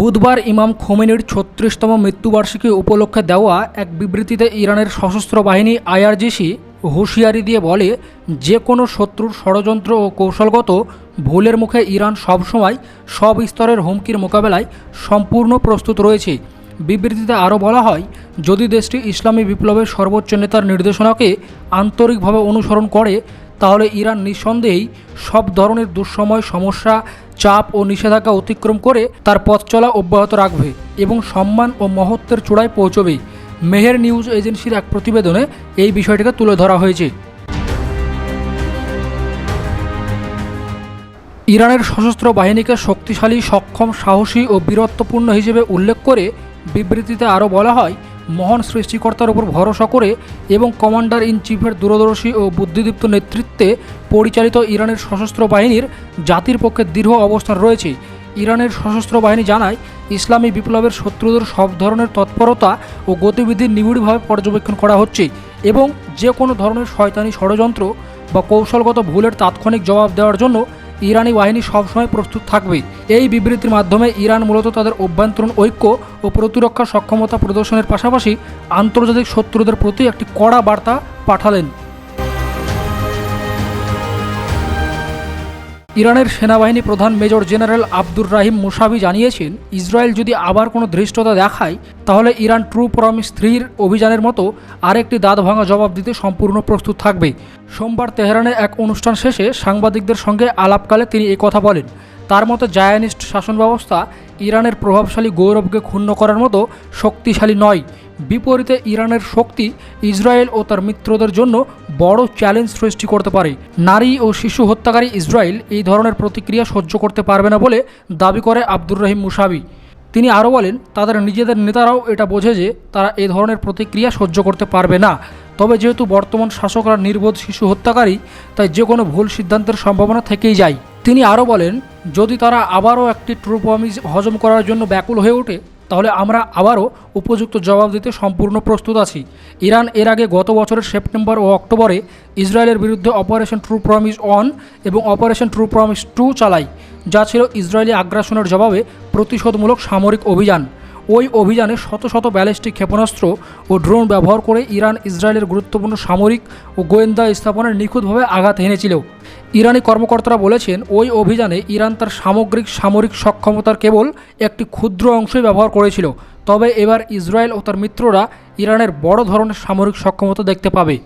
বুধবার ইমাম খোমেনির ছত্রিশতম মৃত্যুবার্ষিকী উপলক্ষে দেওয়া এক বিবৃতিতে ইরানের সশস্ত্র বাহিনী আইআরজিসি হুঁশিয়ারি দিয়ে বলে, যে কোনো শত্রুর ষড়যন্ত্র ও কৌশলগত ভুলের মুখে ইরান সবসময় সব স্তরের হুমকির মোকাবেলায় সম্পূর্ণ প্রস্তুত রয়েছে। বিবৃতিতে আরও বলা হয়, যদি দেশটি ইসলামী বিপ্লবের সর্বোচ্চ নেতার নির্দেশনাকে আন্তরিকভাবে অনুসরণ করে, তাহলে ইরান নিঃসন্দেহেই সব ধরনের দুঃসময় সমস্যা চাপ ও নিষেধাজ্ঞা অতিক্রম করে তার পথ চলা অব্যাহত রাখবে এবং সম্মান ও মহত্বের চূড়ায় পৌঁছবে। মেহের নিউজ এজেন্সির এক প্রতিবেদনে এই বিষয়টিকে তুলে ধরা হয়েছে। ইরানের সশস্ত্র বাহিনীকে শক্তিশালী, সক্ষম, সাহসী ও বীরত্বপূর্ণ হিসেবে উল্লেখ করে বিবৃতিতে আরও বলা হয় মহান সৃষ্টিকর্তার উপর ভরসা করে এবং কমান্ডার ইন চিফের দূরদর্শী ও বুদ্ধিদীপ্ত নেতৃত্বে পরিচালিত ইরানের সশস্ত্র বাহিনীর জাতির পক্ষে দৃঢ় অবস্থান রয়েছে। ইরানের সশস্ত্র বাহিনী জানায়, ইসলামী বিপ্লবের শত্রুদের সব ধরনের তৎপরতা ও গতিবিধি নিবিড়ভাবে পর্যবেক্ষণ করা হচ্ছে এবং যে কোনো ধরনের শয়তানি ষড়যন্ত্র বা কৌশলগত ভুলের তাৎক্ষণিক জবাব দেওয়ার জন্য ইরানি বাহিনী সবসময় প্রস্তুত থাকবে এই বিবৃতির মাধ্যমে ইরান মূলত তাদের অভ্যন্তরীণ ঐক্য ও প্রতিরক্ষা সক্ষমতা প্রদর্শনের পাশাপাশি আন্তর্জাতিক শত্রুদের প্রতি একটি কড়া বার্তা পাঠালেন। ইরানের সেনাবাহিনী প্রধান major general Abdur Rahim Musavi জানিয়েছেন, ইসরায়েল যদি আবার কোনো ধৃষ্টতা দেখায়, তাহলে ইরান ট্রু প্রমিস থ্রির অভিযানের মতো আরেকটি দাঁত ভাঙা জবাব দিতে সম্পূর্ণ প্রস্তুত থাকবে। সোমবার তেহরানে এক অনুষ্ঠান শেষে সাংবাদিকদের সঙ্গে আলাপকালে তিনি কথা বলেন। তার মতো জায়ানিস্ট শাসন ব্যবস্থা ইরানের প্রভাবশালী গৌরবকে ক্ষুণ্ণ করার মতো শক্তিশালী নয়। বিপরীতে ইরানের শক্তি ইসরায়েল ও তার মিত্রদের জন্য বড় চ্যালেঞ্জ সৃষ্টি করতে পারে। নারী ও শিশু হত্যাকারী ইসরায়েল এই ধরনের প্রতিক্রিয়া সহ্য করতে পারবে না বলে দাবি করে আব্দুর রহিম মুসাবি তিনি আরও বলেন, তাদের নিজেদের নেতারাও এটা বোঝে যে তারা এ ধরনের প্রতিক্রিয়া সহ্য করতে পারবে না। তবে যেহেতু বর্তমান শাসকরা নির্বোধ শিশু হত্যাকারী, তাই যে কোনো ভুল সিদ্ধান্তের সম্ভাবনা থেকেই যায়। তিনি আরও বলেন, যদি তারা আবারও একটি ট্রু প্রমিস হজম করার জন্য ব্যাকুল হয়ে ওঠে, তাহলে আমরা আবারও উপযুক্ত জবাব দিতে সম্পূর্ণ প্রস্তুত আছি। ইরান এর আগে গত বছরের সেপ্টেম্বর ও অক্টোবরে ইসরায়েলের বিরুদ্ধে অপারেশন ট্রু প্রমিস ওয়ান এবং অপারেশন ট্রু প্রমিস টু চালায়, যা ছিল ইসরায়েলি আগ্রাসনের জবাবে প্রতিশোধমূলক সামরিক অভিযান। ওই অভিযানে শত শত ব্যালিস্টিক ক্ষেপণাস্ত্র ও ড্রোন ব্যবহার করে ইরান, ইসরায়েলের গুরুত্বপূর্ণ সামরিক ও গোয়েন্দা স্থাপনায় নিখুঁতভাবে আঘাত হেনেছিল। ইরানি কর্মকর্তারা বলেছেন, ওই অভিযানে ইরান তার সামগ্রিক সামরিক সক্ষমতার কেবল একটি ক্ষুদ্র অংশই ব্যবহার করেছিল। তবে এবার ইসরায়েল ও তার মিত্ররা ইরানের বড় ধরনের সামরিক সক্ষমতা দেখতে পাবে।